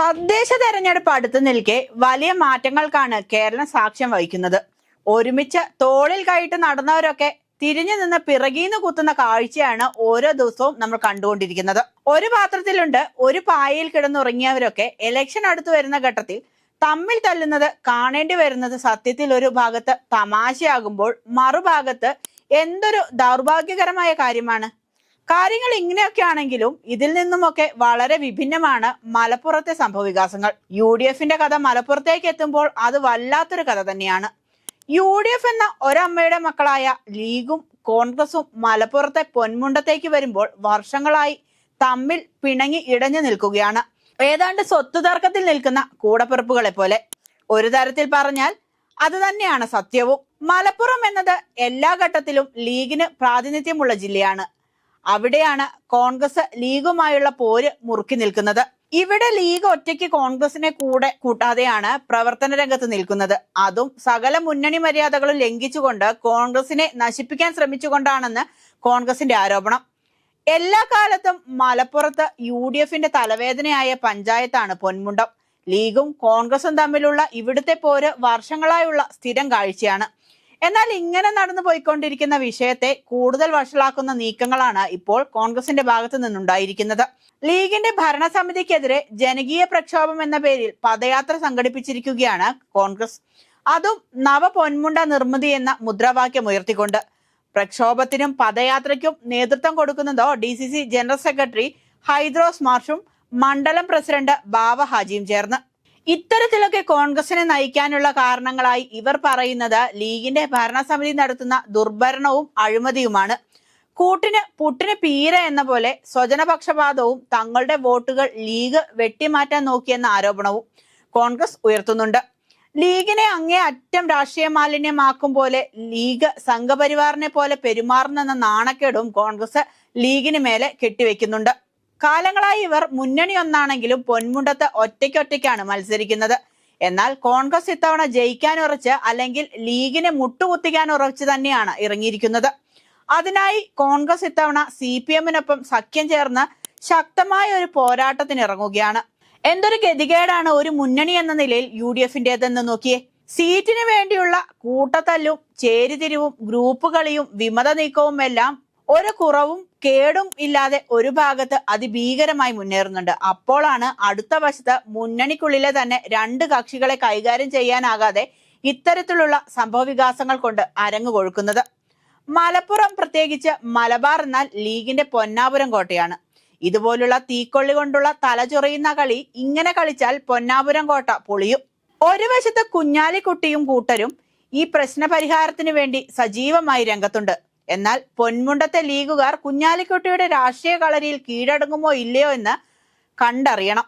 തദ്ദേശ തെരഞ്ഞെടുപ്പ് അടുത്തു നിൽക്കെ വലിയ മാറ്റങ്ങൾക്കാണ് കേരളം സാക്ഷ്യം വഹിക്കുന്നത്. ഒരുമിച്ച് തോളിൽ കൈയിട്ട് നടന്നവരൊക്കെ തിരിഞ്ഞു നിന്ന് പിറകീന്ന് കുത്തുന്ന കാഴ്ചയാണ് ഓരോ ദിവസവും നമ്മൾ കണ്ടുകൊണ്ടിരിക്കുന്നത്. ഒരു പാത്രത്തിലുണ്ട് ഒരു പായയിൽ കിടന്നുറങ്ങിയവരൊക്കെ ഇലക്ഷൻ അടുത്തു വരുന്ന ഘട്ടത്തിൽ തമ്മിൽ തല്ലുന്നത് കാണേണ്ടി വരുന്നത് സത്യത്തിൽ ഒരു ഭാഗത്ത് തമാശയാകുമ്പോൾ മറുഭാഗത്ത് എന്തൊരു ദൗർഭാഗ്യകരമായ കാര്യമാണ്. കാര്യങ്ങൾ ഇങ്ങനെയൊക്കെ ആണെങ്കിലും ഇതിൽ നിന്നുമൊക്കെ വളരെ വിഭിന്നമാണ് മലപ്പുറത്തെ സംഭവവികാസങ്ങൾ. യു ഡി എഫിന്റെ കഥ മലപ്പുറത്തേക്ക് എത്തുമ്പോൾ അത് വല്ലാത്തൊരു കഥ തന്നെയാണ്. യു ഡി എഫ് എന്ന ഒരമ്മയുടെ മക്കളായ ലീഗും കോൺഗ്രസും മലപ്പുറത്തെ പൊന്മുണ്ടത്തേക്ക് വരുമ്പോൾ വർഷങ്ങളായി തമ്മിൽ പിണങ്ങി ഇടഞ്ഞു നിൽക്കുകയാണ്. ഏതാണ്ട് സ്വത്ത് തർക്കത്തിൽ നിൽക്കുന്ന കൂടപ്പിറപ്പുകളെ പോലെ. ഒരു തരത്തിൽ പറഞ്ഞാൽ അത് തന്നെയാണ് സത്യവും. മലപ്പുറം എന്നത് എല്ലാ ഘട്ടത്തിലും ലീഗിന് പ്രാതിനിധ്യമുള്ള ജില്ലയാണ്. അവിടെയാണ് കോൺഗ്രസ് ലീഗുമായുള്ള പോര് മുറുക്കി നിൽക്കുന്നത്. ഇവിടെ ലീഗ് ഒറ്റയ്ക്ക് കോൺഗ്രസിനെ കൂടെ കൂട്ടാതെയാണ് പ്രവർത്തന രംഗത്ത് നിൽക്കുന്നത്. അതും സകല മുന്നണി മര്യാദകളും ലംഘിച്ചുകൊണ്ട് കോൺഗ്രസിനെ നശിപ്പിക്കാൻ ശ്രമിച്ചുകൊണ്ടാണെന്ന് കോൺഗ്രസിന്റെ ആരോപണം. എല്ലാ കാലത്തും മലപ്പുറത്ത് യു ഡി എഫിന്റെ തലവേദനയായ പഞ്ചായത്താണ് പൊന്മുണ്ടം ലീഗും കോൺഗ്രസും തമ്മിലുള്ള ഇവിടുത്തെ പോര് വർഷങ്ങളായുള്ള സ്ഥിരം കാഴ്ചയാണ്. എന്നാൽ ഇങ്ങനെ നടന്നു പോയിക്കൊണ്ടിരിക്കുന്ന വിഷയത്തെ കൂടുതൽ വഷളാക്കുന്ന നീക്കങ്ങളാണ് ഇപ്പോൾ കോൺഗ്രസിന്റെ ഭാഗത്തു നിന്നുണ്ടായിരിക്കുന്നത്. ലീഗിന്റെ ഭരണസമിതിക്കെതിരെ ജനകീയ പ്രക്ഷോഭം എന്ന പേരിൽ പദയാത്ര സംഘടിപ്പിച്ചിരിക്കുകയാണ് കോൺഗ്രസ്. അതും നവ പൊന്മുണ്ട നിർമ്മിതി എന്ന മുദ്രാവാക്യം ഉയർത്തിക്കൊണ്ട്. പ്രക്ഷോഭത്തിനും പദയാത്രയ്ക്കും നേതൃത്വം കൊടുക്കുന്നതോ ഡി ജനറൽ സെക്രട്ടറി ഹൈദ്രോസ് മാർഷും മണ്ഡലം പ്രസിഡന്റ് ബാവ ഹാജിയും ചേർന്ന്. ഇത്തരത്തിലൊക്കെ കോൺഗ്രസിനെ നയിക്കാനുള്ള കാരണങ്ങളായി ഇവർ പറയുന്നത് ലീഗിന്റെ ഭരണസമിതി നടത്തുന്ന ദുർഭരണവും അഴിമതിയുമാണ്. കൂട്ടിന് പുട്ടിന് പീര എന്ന പോലെ സ്വജനപക്ഷപാതവും തങ്ങളുടെ വോട്ടുകൾ ലീഗ് വെട്ടിമാറ്റാൻ നോക്കിയെന്ന ആരോപണവും കോൺഗ്രസ് ഉയർത്തുന്നുണ്ട്. ലീഗിനെ അങ്ങേ അറ്റം രാഷ്ട്രീയ മാലിന്യമാക്കും പോലെ ലീഗ് സംഘപരിവാറിനെ പോലെ പെരുമാറുന്നെന്ന നാണക്കേടും കോൺഗ്രസ് ലീഗിന് മേലെ കെട്ടിവെക്കുന്നുണ്ട്. കാലങ്ങളായി ഇവർ മുന്നണി ഒന്നാണെങ്കിലും പൊന്മുണ്ടത്ത് ഒറ്റയ്ക്കൊറ്റയ്ക്കാണ് മത്സരിക്കുന്നത്. എന്നാൽ കോൺഗ്രസ് ഇത്തവണ ജയിക്കാൻ ഉറച്ച് അല്ലെങ്കിൽ ലീഗിനെ മുട്ടുകുത്തിക്കാൻ ഉറച്ച് തന്നെയാണ് ഇറങ്ങിയിരിക്കുന്നത്. അതിനായി കോൺഗ്രസ് ഇത്തവണ സി പി എമ്മിനൊപ്പം സഖ്യം ചേർന്ന് ശക്തമായ ഒരു പോരാട്ടത്തിന് ഇറങ്ങുകയാണ്. എന്തൊരു ഗതികേടാണ് ഒരു മുന്നണി എന്ന നിലയിൽ യു ഡി എഫിന്റേതെന്ന് നോക്കിയേ. സീറ്റിന് വേണ്ടിയുള്ള കൂട്ടത്തല്ലും ചേരിതിരിവും ഗ്രൂപ്പ് കളിയും വിമത നീക്കവും എല്ലാം ഒരു കുറവും കേടും ഇല്ലാതെ ഒരു ഭാഗത്ത് അതിഭീകരമായി മുന്നേറുന്നുണ്ട്. അപ്പോഴാണ് അടുത്ത വശത്ത് മുന്നണിക്കുള്ളിലെ തന്നെ രണ്ട് കക്ഷികളെ കൈകാര്യം ചെയ്യാനാകാതെ ഇത്തരത്തിലുള്ള സംഭവവികാസങ്ങൾ കൊണ്ട് അരങ്ങു കൊഴുക്കുന്നത്. മലപ്പുറം പ്രത്യേകിച്ച് മലബാർ എന്നാൽ ലീഗിന്റെ പൊന്നാപുരം കോട്ടയാണ്. ഇതുപോലുള്ള തീക്കൊള്ളി കൊണ്ടുള്ള തലചൊറിയുന്ന കളി ഇങ്ങനെ കളിച്ചാൽ പൊന്നാപുരം കോട്ട പൊളിയും. ഒരു വശത്ത് കുഞ്ഞാലിക്കുട്ടിയും കൂട്ടരും ഈ പ്രശ്ന പരിഹാരത്തിന് വേണ്ടി സജീവമായി രംഗത്തുണ്ട്. എന്നാൽ പൊന്മുണ്ടത്തെ ലീഗുകാർ കുഞ്ഞാലിക്കുട്ടിയുടെ രാഷ്ട്രീയ കളരിയിൽ കീഴടങ്ങുമോ ഇല്ലയോ എന്ന് കണ്ടറിയണം.